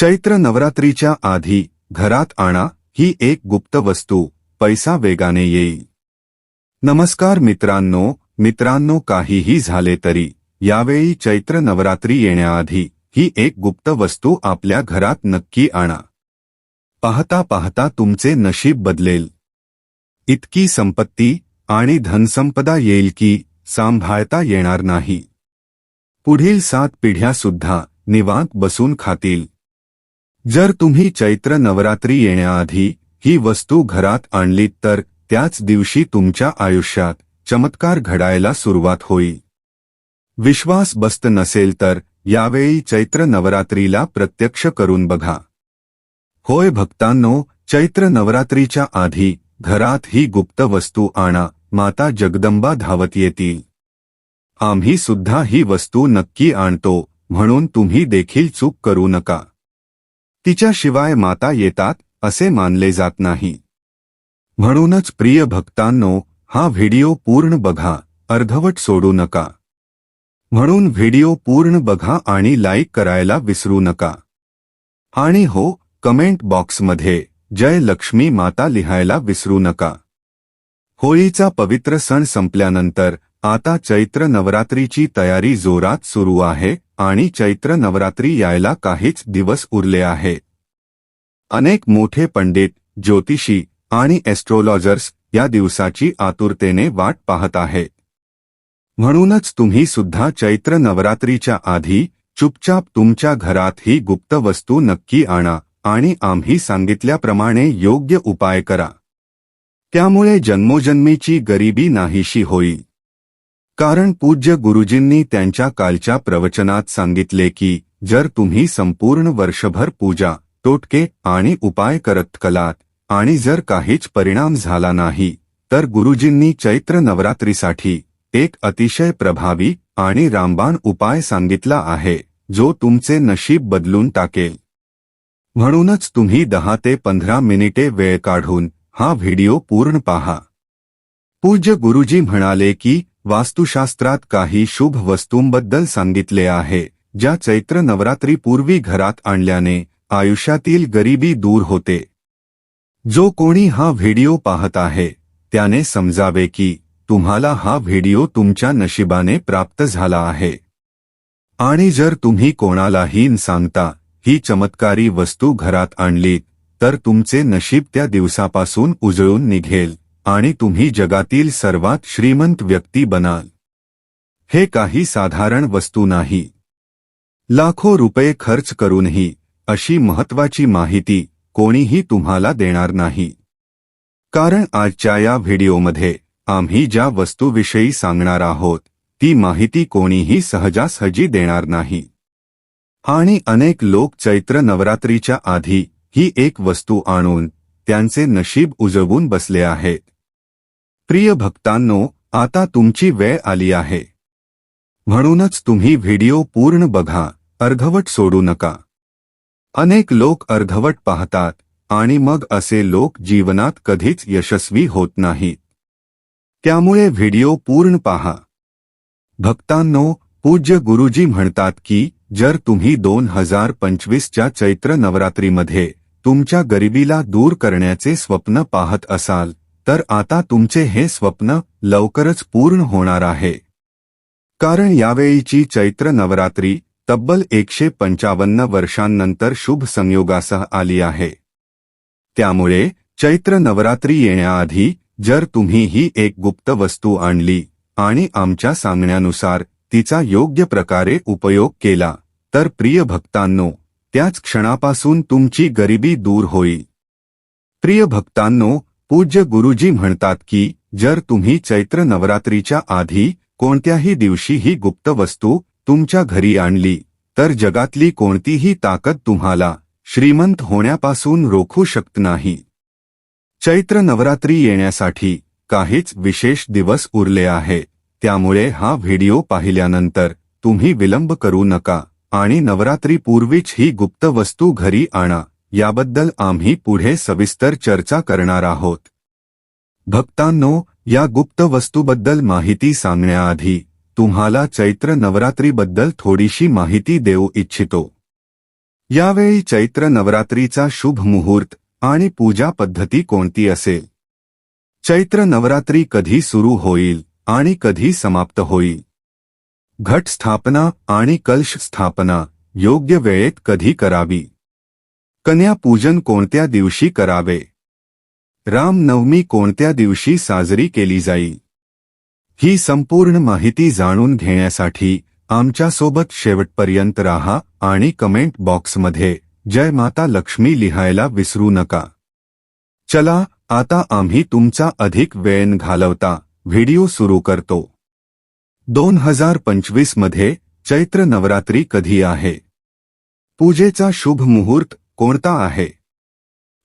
चैत्र नवरात्रीच्या आधी घरात आणा ही एक गुप्त वस्तू पैसा वेगाने येईल. नमस्कार मित्रांनो मित्रांनो काहीही झाले तरी यावेळी चैत्र नवरात्री येण्याआधी ही एक गुप्त वस्तू आपल्या घरात नक्की आणा. पाहता पाहता तुमचे नशीब बदलेल. इतकी संपत्ती आणि धनसंपदा येईल की सांभाळता येणार नाही. पुढील सात पिढ्या सुद्धा निवांत बसून खातील. जर तुम्ही चैत्र नवरात्री येण्याआधी ही वस्तू घरात आणलीत तर त्याच दिवशी तुमच्या आयुष्यात चमत्कार घडायला सुरुवात होईल. विश्वास बसत नसेल तर यावेळी चैत्र नवरात्रीला प्रत्यक्ष करून बघा. होय भक्तांनो चैत्र नवरात्रीच्या आधी घरात ही गुप्त वस्तू आणा माता जगदंबा धावत येतील. आम्ही सुद्धा ही वस्तू नक्की आणतो म्हणून तुम्ही देखील चूक करू नका. तिच्याशिवाय माता येतात असे मानले जात नाही. म्हणूनच प्रिय भक्तांनो हा व्हिडिओ पूर्ण बघा अर्धवट सोडू नका. म्हणून व्हिडिओ पूर्ण बघा आणि लाईक करायला विसरू नका. आणि हो कमेंट बॉक्समध्ये जय लक्ष्मी माता लिहायला विसरू नका. होळीचा पवित्र सण संपल्यानंतर आता चैत्र नवरात्रीची तयारी जोरात सुरू आहे आणि चैत्र नवरात्री यायला काहीच दिवस उरले आहेत अनेक मोठे पंडित ज्योतिषी आणि एस्ट्रोलॉजर्स या दिवसाची आतुरतेने वाट पाहत आहे. म्हणूनच तुम्ही सुद्धा चैत्र नवरात्रीच्या आधी चुपचाप तुमच्या घरात ही गुप्त वस्तू नक्की आणा आणि आम्ही सांगितल्याप्रमाणे योग्य उपाय करा. त्यामुळे जन्मोजन्मीची गरिबी नाहीशी होईल कारण पूज्य गुरुजींनी त्यांच्या कालच्या प्रवचनात सांगितले की जर तुम्ही संपूर्ण वर्षभर पूजा तोटके आणि उपाय करत कलात आणि जर काहीच परिणाम झाला नाही तर गुरुजींनी चैत्र नवरात्रीसाठी एक अतिशय प्रभावी आणि रामबाण उपाय सांगितला आहे जो तुमचे नशीब बदलून टाकेल. म्हणूनच तुम्ही दहा ते पंधरा मिनिटे वेळ काढून हा व्हिडिओ पूर्ण पहा. पूज्य गुरुजी म्हणाले की वास्तुशास्त्रात काही शुभ वस्तूंबद्दल सांगितले आहे ज्या चैत्र नवरात्रीपूर्वी घरात आणल्याने आयुष्यातील गरिबी दूर होते. जो कोणी हा व्हिडिओ पाहत आहे त्याने समजावे की तुम्हाला हा व्हिडिओ तुमच्या नशिबाने प्राप्त झाला आहे. आणि जर तुम्ही कोणालाही सांगता ही चमत्कारी वस्तू घरात आणलीत तर तुमचे नशीब त्या दिवसापासून उजळून निघेल. आणि तुम्ही जगातील सर्वात श्रीमंत व्यक्ती बनाल. हे काही साधारण वस्तू नाही. लाखो रुपये खर्च करूनही अशी महत्वाची माहिती कोणीही तुम्हाला देणार नाही. कारण आजच्या या व्हिडिओमध्ये आम्ही ज्या वस्तूविषयी सांगणार आहोत ती माहिती कोणीही सहजासहजी देणार नाही. आणि अनेक लोक चैत्र नवरात्रीच्या आधी ही एक वस्तू आणून त्यांचे नशीब उजवून बसले आहेत. प्रिय भक्तांनो आता तुमची वेळ आली आहे. म्हणूनच तुम्ही व्हिडिओ पूर्ण बघा अर्धवट सोडू नका. अनेक लोक अर्धवट पाहतात आणि मग असे लोक जीवनात कधीच यशस्वी होत नाहीत. त्यामुळे व्हिडिओ पूर्ण पहा. भक्तांनो पूज्य गुरुजी म्हणतात की जर तुम्ही दोन हजार पंचवीसच्या चैत्र नवरात्रीमध्ये तुमच्या गरिबीला दूर करण्याचे स्वप्न पाहत असाल तर आता तुमचे हे स्वप्न लवकरच पूर्ण होणार आहे. कारण यावेळीची चैत्र नवरात्री तब्बल एकशे पंचावन्न वर्षांनंतर शुभ संयोगासह आली आहे. त्यामुळे चैत्र नवरात्री येण्याआधी जर तुम्ही ही एक गुप्त वस्तू आणली आणि आमच्या सांगण्यानुसार तिचा योग्य प्रकारे उपयोग केला तर प्रिय भक्तांनो त्याच क्षणापासून तुमची गरिबी दूर होईल. प्रिय भक्तांनो पूज्य गुरुजी म्हणतात की जर तुम्ही चैत्र नवरात्रीच्या आधी कोणत्याही दिवशी ही गुप्त वस्तू तुमच्या घरी आणली तर जगातली कोणतीही ताकद तुम्हाला श्रीमंत होण्यापासून रोखू शकत नाही. चैत्र नवरात्री येण्यासाठी काहीच विशेष दिवस उरले आहे त्यामुळे हा व्हिडिओ पाहिल्यानंतर तुम्ही विलंब करू नका आणि नवरात्रीपूर्वीच ही गुप्त वस्तू घरी आणा. याबद्दल आम्ही पुढे सविस्तर चर्चा करणार आहोत. भक्तांनो या गुप्त वस्तूबद्दल माहिती सांगण्याआधी तुम्हाला चैत्र नवरात्रीबद्दल थोडीशी माहिती देऊ इच्छितो. यावेळी चैत्र नवरात्रीचा शुभ मुहूर्त आणि पूजा पद्धती कोणती असेल? चैत्र नवरात्री कधी सुरू होईल आणि कधी समाप्त होईल? घट स्थापना आणि कलश स्थापना योग्य वेळेत कधी करावी? कन्या पूजन कोणत्या दिवशी करावे? रामनवमी कोणत्या दिवशी साजरी केली जाईल ही संपूर्ण माहिती जाणून घेण्यासाठी आमच्यासोबत शेवटपर्यंत राहा आणि कमेंट बॉक्समध्ये जय माता लक्ष्मी लिहायला विसरू नका. चला आता आम्ही तुमचा अधिक वेळ घालवता व्हिडिओ सुरू करतो. दोन हजार पंचवीसमध्ये चैत्र नवरात्री कधी आहे? पूजेचा शुभ मुहूर्त कोणता आहे?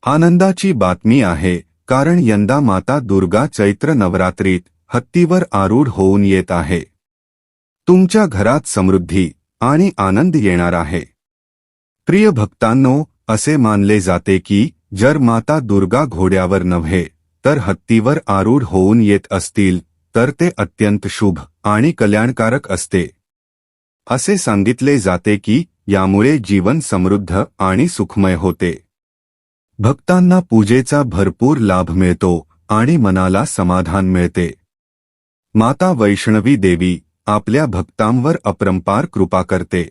आनंदाची बातमी आहे कारण यंदा माता दुर्गा चैत्र नवरात्रीत हत्तीवर आरूढ होऊन येत आहे. तुमच्या घरात समृद्धी आणि आनंद येणार आहे. प्रिय भक्तांनो असे मानले जाते की जर माता दुर्गा घोड्यावर नव्हे तर हत्तीवर आरूढ होऊन येत असतील तर ते अत्यंत शुभ आणि कल्याणकारक असते. असे सांगितले जाते की यामुळे जीवन समृद्ध आणि सुखमय होते. भक्तांना पूजेचा भरपूर लाभ मिळतो आणि मनाला समाधान मिळते. माता वैष्णवी देवी आपल्या भक्तांवर अपरंपार कृपा करते.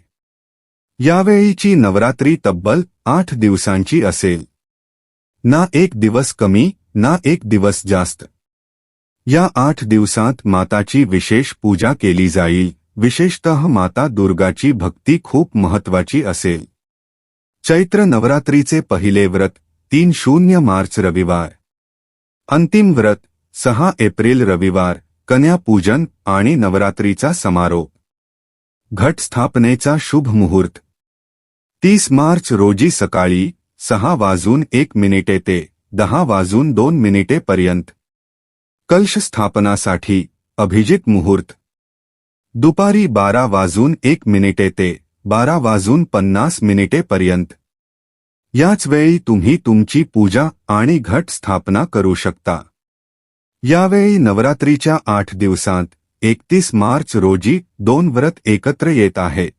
यावेळीची नवरात्री तब्बल आठ दिवसांची असेल. ना एक दिवस कमी ना एक दिवस जास्त. या आठ दिवसांत माताची विशेष पूजा केली जाईल. विशेषतः माता दुर्गाची भक्ती खूप महत्वाची असेल. चैत्र नवरात्रीचे पहिले व्रत तीन शून्य मार्च रविवार. अंतिम व्रत सहा एप्रिल रविवार कन्या पूजन आणि नवरात्रीचा समारोप. घट स्थापनेचा शुभ मुहूर्त. तीस मार्च रोजी सकाळी सहा वाजून एक मिनिटे ते दहा वाजून दोन मिनिटे पर्यंत. कलश स्थापनासाठी अभिजित मुहूर्त. दुपारी बारा वाजून एक मिनिटे ते बारा वाजून पन्नास मिनिटेपर्यंत याच वेळी तुम्ही तुमची पूजा आणि घट स्थापना करू शकता. यावेळी नवरात्रीच्या आठ दिवसांत एकतीस मार्च रोजी दोन व्रत एकत्र येत आहेत.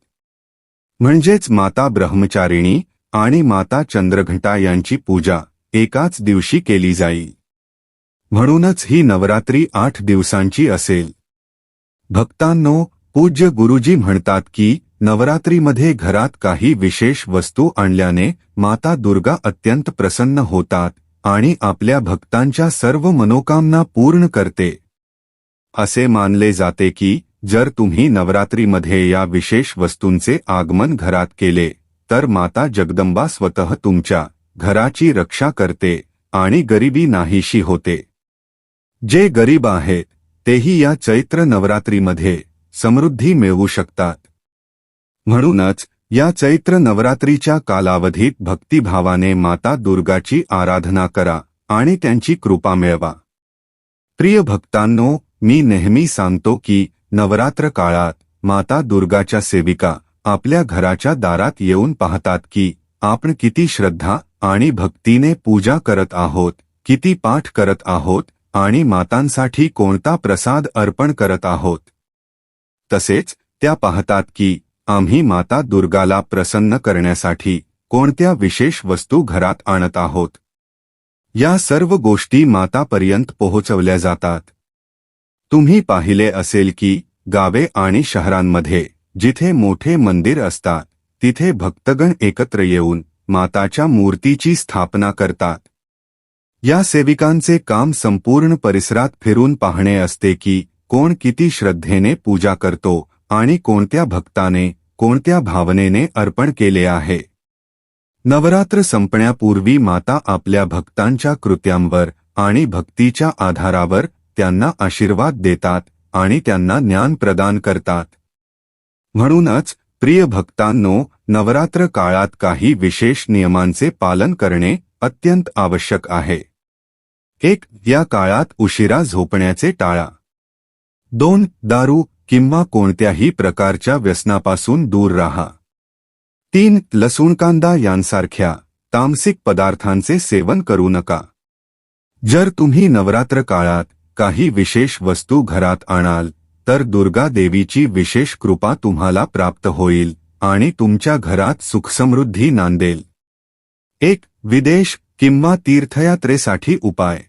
म्हणजेच माता ब्रह्मचारिणी आणि माता चंद्रघंटा यांची पूजा एकाच दिवशी केली जाईल. म्हणूनच ही नवरात्री आठ दिवसांची असेल. भक्तांनो पूज्य गुरुजी म्हणतात की नवरात्रीमध्ये घरात काही विशेष वस्तू आणल्याने माता दुर्गा अत्यंत प्रसन्न होतात आणि आपल्या भक्तांच्या सर्व मनोकामना पूर्ण करते. असे मानले जाते की जर तुम्ही नवरात्रीमध्ये या विशेष वस्तूंचे आगमन घरात केले तर माता जगदंबा स्वतः तुमच्या घराची रक्षा करते आणि गरिबी नाहीशी होते. जे गरीब आहेत तेही या चैत्र नवरात्रीमध्ये समृद्धी मिळवू शकतात. म्हणूनच या चैत्र नवरात्रीच्या कालावधीत भक्तिभावाने माता दुर्गाची आराधना करा आणि त्यांची कृपा मिळवा. प्रिय भक्तांनो मी नेहमी सांगतो की नवरात्र काळात माता दुर्गाच्या सेविका आपल्या घराच्या दारात येऊन पाहतात की आपण किती श्रद्धा आणि भक्तीने पूजा करत आहोत किती पाठ करत आहोत आणि मातांसाठी कोणता प्रसाद अर्पण करत आहोत? तसेच त्या पाहतात की आम्ही माता दुर्गाला प्रसन्न करण्यासाठी कोणत्या विशेष वस्तू घरात आणत आहोत? या सर्व गोष्टी मातापर्यंत पोहोचवल्या जातात. तुम्ही पाहिले असेल की गावे आणि शहरांमध्ये जिथे मोठे मंदिर असतात तिथे भक्तगण एकत्र येऊन माताच्या मूर्तीची स्थापना करतात. या सेविकांचे काम संपूर्ण परिसरात फिरून पाहणे असते की कोण किती श्रद्धेने पूजा करतो आणि कोणत्या भक्ताने कोणत्या भावनेने अर्पण केले आहे. नवरात्र संपण्यापूर्वी माता आपल्या भक्तांच्या कृत्यांवर आणि भक्तीच्या आधारावर त्यांना आशीर्वाद देतात आणि त्यांना ज्ञान प्रदान करतात. म्हणूनच प्रिय भक्तांनो नवरात्र काळात काही विशेष नियमांचे पालन करणे अत्यंत आवश्यक आहे. एक या काळात उशिरा झोपण्याचे टाळा. दोन दारू किंवा कोणत्याही प्रकारच्या व्यसनापासून दूर राहा. तीन लसूण कांदा यांसारख्या तामसिक पदार्थांचे सेवन करू नका. जर तुम्ही नवरात्र काळात काही विशेष वस्तू घरात आणाल तर दुर्गा देवीची विशेष कृपा तुम्हाला प्राप्त होईल आणि तुमच्या घरात सुखसमृद्धी नांदेल. एक विदेश किंवा तीर्थयात्रेसाठी उपाय.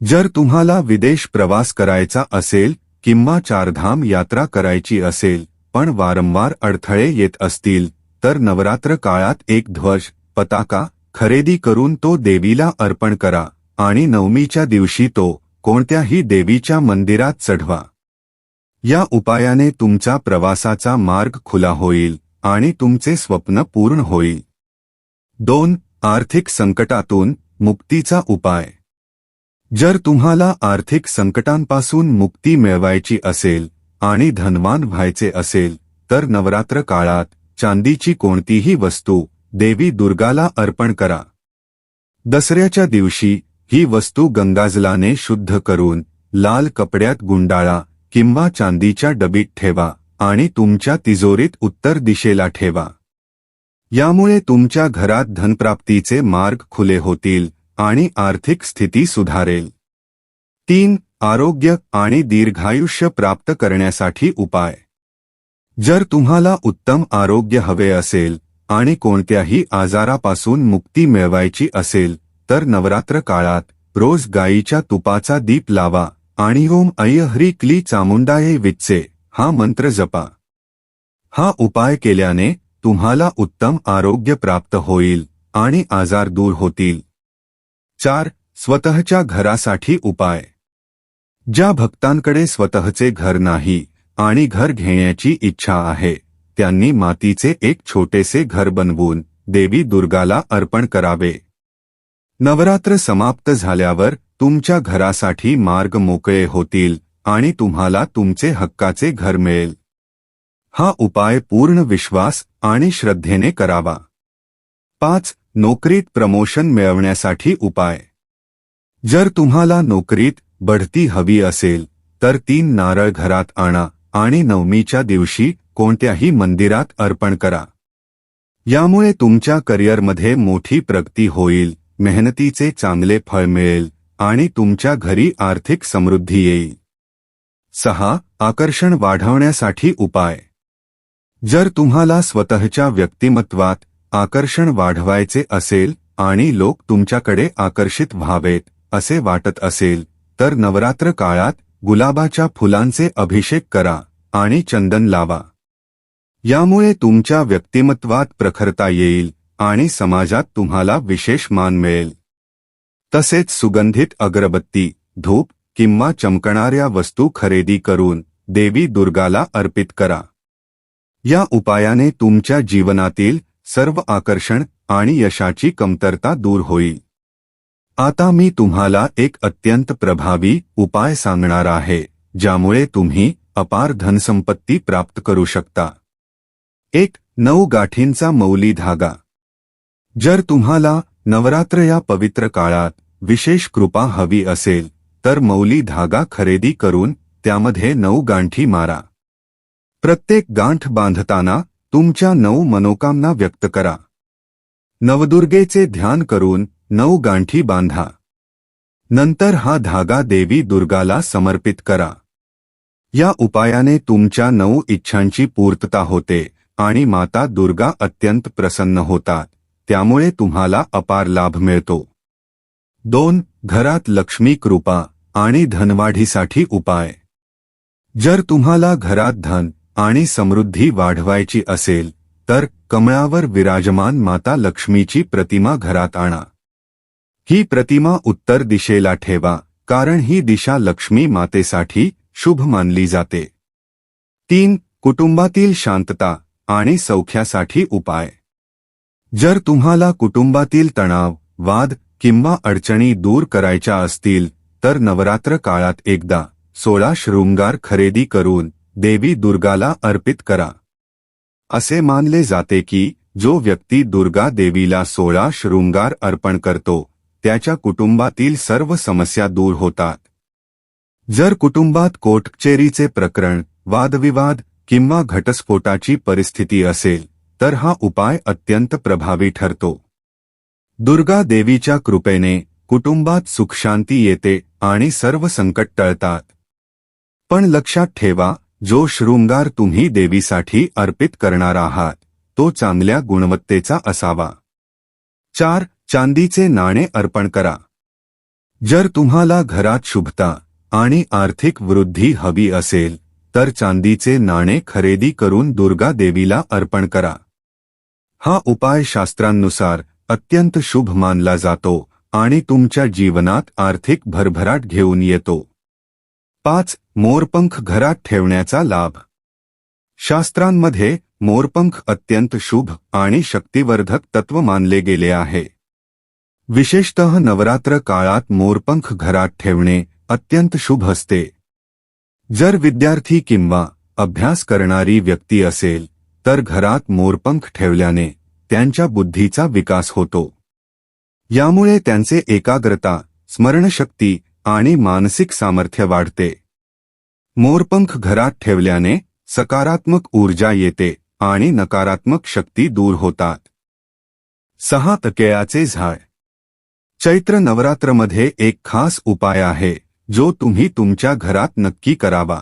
जर तुम्हाला विदेश प्रवास करायचा असेल किंवा चारधाम यात्रा करायची असेल पण वारंवार अडथळे येत असतील तर नवरात्र काळात एक ध्वज पताका खरेदी करून तो देवीला अर्पण करा आणि नवमीच्या दिवशी तो कोणत्याही देवीच्या मंदिरात चढवा. या उपायाने तुमचा प्रवासाचा मार्ग खुला होईल आणि तुमचे स्वप्न पूर्ण होईल. दोन आर्थिक संकटातून मुक्तीचा उपाय. जर तुम्हाला आर्थिक संकटांपासून मुक्ती मिळवायची असेल आणि धनवान व्हायचे असेल तर नवरात्र काळात चांदीची कोणतीही वस्तू देवी दुर्गाला अर्पण करा. दसऱ्याच्या दिवशी ही वस्तू गंगाजलाने शुद्ध करून लाल कपड्यात गुंडाळा किंवा चांदीच्या डबीत ठेवा आणि तुमच्या तिजोरीत उत्तर दिशेला ठेवा. यामुळे तुमच्या घरात धनप्राप्तीचे मार्ग खुले होतील आणि आर्थिक स्थिती सुधारेल. तीन आरोग्य आणि दीर्घायुष्य प्राप्त करण्यासाठी उपाय. जर तुम्हाला उत्तम आरोग्य हवे असेल आणि कोणत्याही आजारापासून मुक्ती मिळवायची असेल तर नवरात्र काळात रोज गायीच्या तुपाचा दीप लावा आणि ओम अय्य क्ली चामुंडाये विच्चे हा मंत्र जपा. हा उपाय केल्याने तुम्हाला उत्तम आरोग्य प्राप्त होईल आणि आजार दूर होतील. चार स्वतःच्या घरासाठी उपाय. ज्या भक्तांकडे स्वतःचे घर नाही आणि घर घेण्याची इच्छा आहे त्यांनी मातीचे एक छोटेसे घर बनवून देवी दुर्गाला अर्पण करावे. नवरात्र समाप्त झाल्यावर तुमच्या घरासाठी मार्ग मोकळे होतील आणि तुम्हाला तुमचे हक्काचे घर मिळेल. हा उपाय पूर्ण विश्वास आणि श्रद्धेने करावा. पाच नोकरीत प्रमोशन मिळवण्यासाठी उपाय. जर तुम्हाला नोकरीत बढती हवी असेल तर तीन नारळ घरात आणा आणि नवमीच्या दिवशी कोणत्याही मंदिरात अर्पण करा. यामुळे तुमच्या करिअरमध्ये मोठी प्रगती होईल मेहनतीचे चांगले फळ मिळेल आणि तुमच्या घरी आर्थिक समृद्धी येईल. सहा आकर्षण वाढवण्यासाठी उपाय. जर तुम्हाला स्वतःच्या व्यक्तिमत्वात आकर्षण वाढवायचे असेल आणि लोक तुमच्याकडे आकर्षित व्हावेत असे वाटत असेल तर नवरात्र काळात गुलाबाच्या फुलांचे अभिषेक करा आणि चंदन लावा. यामुळे तुमच्या व्यक्तिमत्वात प्रखरता येईल आणि समाजात तुम्हाला विशेष मान मिळेल. तसेच सुगंधित अगरबत्ती धूप किंवा चमकणाऱ्या वस्तू खरेदी करून देवी दुर्गाला अर्पित करा. या उपायाने तुमच्या जीवनातील सर्व आकर्षण आणि यशाची कमतरता दूर होईल. आता मी तुम्हाला एक अत्यंत प्रभावी उपाय सांगणार आहे ज्यामुळे तुम्ही अपार धनसंपत्ती प्राप्त करू शकता. एक नऊ गाठींचा मौली धागा. जर तुम्हाला नवरात्र या पवित्र काळात विशेष कृपा हवी असेल तर मौली धागा खरेदी करून त्यामध्ये नऊ गांठी मारा. प्रत्येक गांठ बांधताना तुमच्या नऊ मनोकामना व्यक्त करा. नवदुर्गेचे ध्यान करून नऊ गांठी बांधा. नंतर हा धागा देवी दुर्गाला समर्पित करा. या उपायाने तुमच्या नऊ इच्छांची पूर्तता होते आणि माता दुर्गा अत्यंत प्रसन्न होतात त्यामुळे तुम्हाला अपार लाभ मिळतो. दोन घरात लक्ष्मी कृपा आणि धनवाढीसाठी उपाय. जर तुम्हाला घरात धन आणि समृद्धी वाढवायची असेल तर कमळावर विराजमान माता लक्ष्मीची प्रतिमा घरात आणा. ही प्रतिमा उत्तर दिशेला ठेवा कारण ही दिशा लक्ष्मी मातेसाठी शुभ मानली जाते. तीन कुटुंबातील शांतता आणि सौख्यासाठी उपाय. जर तुम्हाला कुटुंबातील तणाव वाद किंवा अडचणी दूर करायच्या असतील तर नवरात्र काळात एकदा सोळा शृंगार खरेदी करून देवी दुर्गाला अर्पित करा. असे मानले जाते की जो व्यक्ती दुर्गा देवीला सोळा शृंगार अर्पण करतो त्याच्या कुटुंबातील सर्व समस्या दूर होतात. जर कुटुंबात कोटकचेरीचे प्रकरण वादविवाद किंवा घटस्फोटाची परिस्थिती असेल तर हा उपाय अत्यंत प्रभावी ठरतो. दुर्गा देवीच्या कृपेने कुटुंबात सुखशांती येते आणि सर्व संकट टळतात. पण लक्षात ठेवा जो शृंगार तुम्ही देवीसाठी अर्पित करणार आहात तो चांगल्या गुणवत्तेचा असावा. चार चांदीचे नाणे अर्पण करा. जर तुम्हाला घरात शुभता आणि आर्थिक वृद्धी हवी असेल तर चांदीचे नाणे खरेदी करून दुर्गा देवीला अर्पण करा. हा उपाय शास्त्रांनुसार अत्यंत शुभ मानला जातो आणि तुमच्या जीवनात आर्थिक भरभराट घेऊन येतो. पाच मोरपंख घरात ठेवण्याचा लाभ. शास्त्रांमध्ये मोरपंख अत्यंत शुभ आणि शक्तिवर्धक तत्व मानले गेले आहे. विशेषतः नवरात्र काळात मोरपंख घरात ठेवणे अत्यंत शुभ असते. जर विद्यार्थी किंवा अभ्यास करणारी व्यक्ती असेल तर घरात मोरपंख ठेवल्याने त्यांच्या बुद्धीचा विकास होतो. यामुळे त्यांचे एकाग्रता स्मरणशक्ती आणि मानसिक सामर्थ्य वाढते. मोरपंख घरात ठेवल्याने सकारात्मक ऊर्जा येते आणि नकारात्मक शक्ती दूर होतात. सहा तकेयाचे झाड. चैत्र नवरात्रमध्ये एक खास उपाय आहे जो तुम्ही तुमच्या घरात नक्की करावा.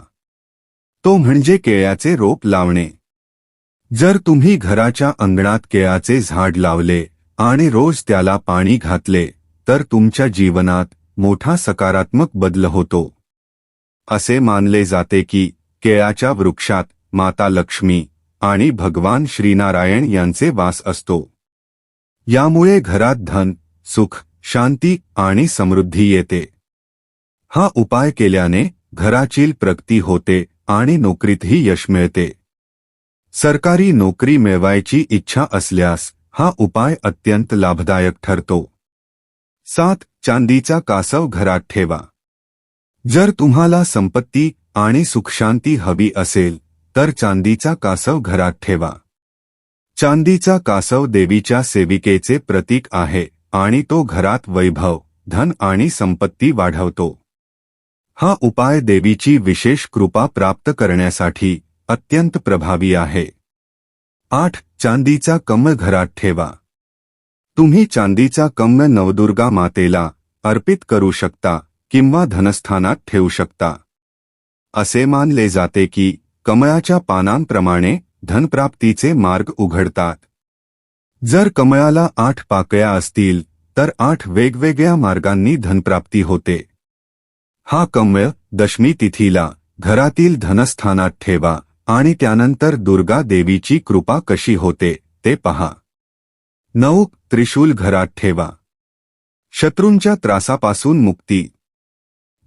तो म्हणजे केळ्याचे रोप लावणे. जर तुम्ही घराच्या अंगणात केळाचे झाड लावले आणि रोज त्याला पाणी घातले तर तुमच्या जीवनात मोठा सकारात्मक बदल होतो. असे मानले जाते की, केळाच्या वृक्षात माता लक्ष्मी आणि भगवान श्रीनारायण यांचे वास असतो. यामुळे घरात धन, सुख, शांती आणि समृद्धी येते. हा उपाय केल्याने घराचील प्रगती होते आणि नोकरीतही यश मिळते. सरकारी नोकरी मिळवायची इच्छा असल्यास हा उपाय अत्यंत लाभदायक ठरतो. सात चांदीचा कासव घरात ठेवा. जर तुम्हाला संपत्ती आणि सुखशांती हवी असेल तर चांदीचा कासव घरात ठेवा. चांदीचा कासव देवीच्या सेविकेचे प्रतीक आहे आणि तो घरात वैभव धन आणि संपत्ती वाढवतो. हा उपाय देवीची विशेष कृपा प्राप्त करण्यासाठी अत्यंत प्रभावी आहे. आठ चांदीचा कमळ घरात ठेवा. तुम्ही चांदीचा कम्म नवदुर्गा मातेला अर्पित करू शकता किंवा धनस्थानात ठेवू शकता. असे मानले जाते की कमळाच्या पानांप्रमाणे धनप्राप्तीचे मार्ग उघडतात. जर कमळाला आठ पाकळ्या असतील तर आठ वेगवेगळ्या मार्गांनी धनप्राप्ती होते. हा कमळ दशमी तिथीला घरातील धनस्थानात ठेवा आणि त्यानंतर दुर्गा देवीची कृपा कशी होते ते पहा. नऊ त्रिशूल घरात ठेवा. शत्रूंच्या त्रासापासून मुक्ती.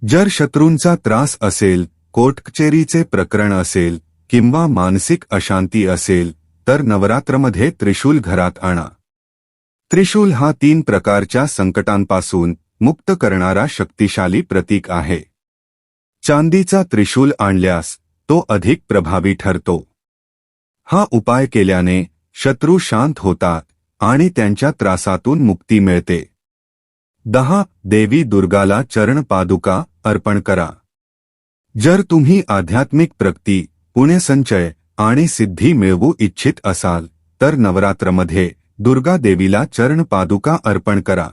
जर शत्रूंचा त्रास असेल कोर्टकचेरीचे प्रकरण असेल किंवा मानसिक अशांती असेल तर नवरात्रमध्ये त्रिशूल घरात आणा. त्रिशूल हा तीन प्रकारच्या संकटांपासून मुक्त करणारा शक्तिशाली प्रतीक आहे. चांदीचा त्रिशूल आणल्यास तो अधिक प्रभावी ठरतो. हा उपाय केल्याने शत्रू शांत होतात आणि त्यांच्या त्रासातून मुक्ती मिळते. दहा देवी दुर्गाला चरण पादुका अर्पण करा. जर तुम्ही आध्यात्मिक प्रगती पुण्यसंचय आणि सिद्धी मिळवू इच्छित असाल तर नवरात्रमध्ये दुर्गा देवीला चरण पादुका अर्पण करा.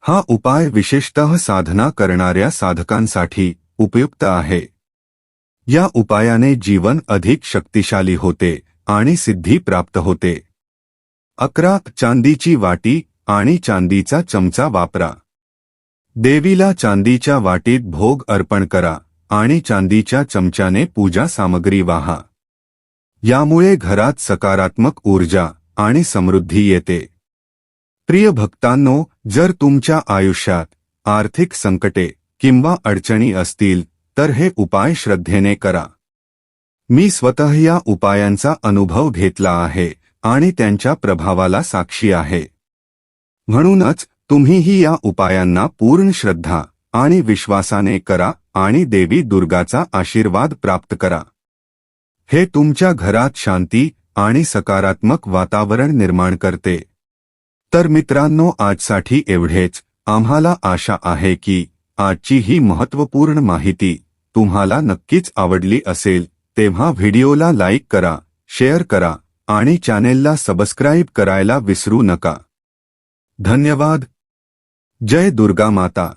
हा उपाय विशेषतः साधना करणाऱ्या साधकांसाठी उपयुक्त आहे. या उपायाने जीवन अधिक शक्तिशाली होते आणि सिद्धी प्राप्त होते. अकरा चांदीची वाटी आणि चांदीचा चमचा वापरा. देवीला चांदीच्या वाटीत भोग अर्पण करा आणि चांदीच्या चमच्याने पूजा सामग्री वाहा. यामुळे घरात सकारात्मक ऊर्जा आणि समृद्धी येते. प्रिय भक्तांनो जर तुमच्या आयुष्यात आर्थिक संकटे किंवा अडचणी असतील तर हे उपाय श्रद्धेने करा. मी स्वतः या उपायांचा अनुभव घेतला आहे. आणि त्यांच्या प्रभावाला साक्षी आहे. म्हणूनच तुम्हीही या उपायांना पूर्ण श्रद्धा आणि विश्वासाने करा आणि देवी दुर्गाचा आशीर्वाद प्राप्त करा. हे तुमच्या घरात शांती आणि सकारात्मक वातावरण निर्माण करते. तर मित्रांनो आजसाठी एवढेच. आम्हाला आशा आहे की आजची ही महत्त्वपूर्ण माहिती तुम्हाला नक्कीच आवडली असेल तेव्हा व्हिडिओला लाईक करा शेअर करा आणि चॅनेलला सबस्क्राईब करायला विसरू नका. धन्यवाद. जय दुर्गा माता.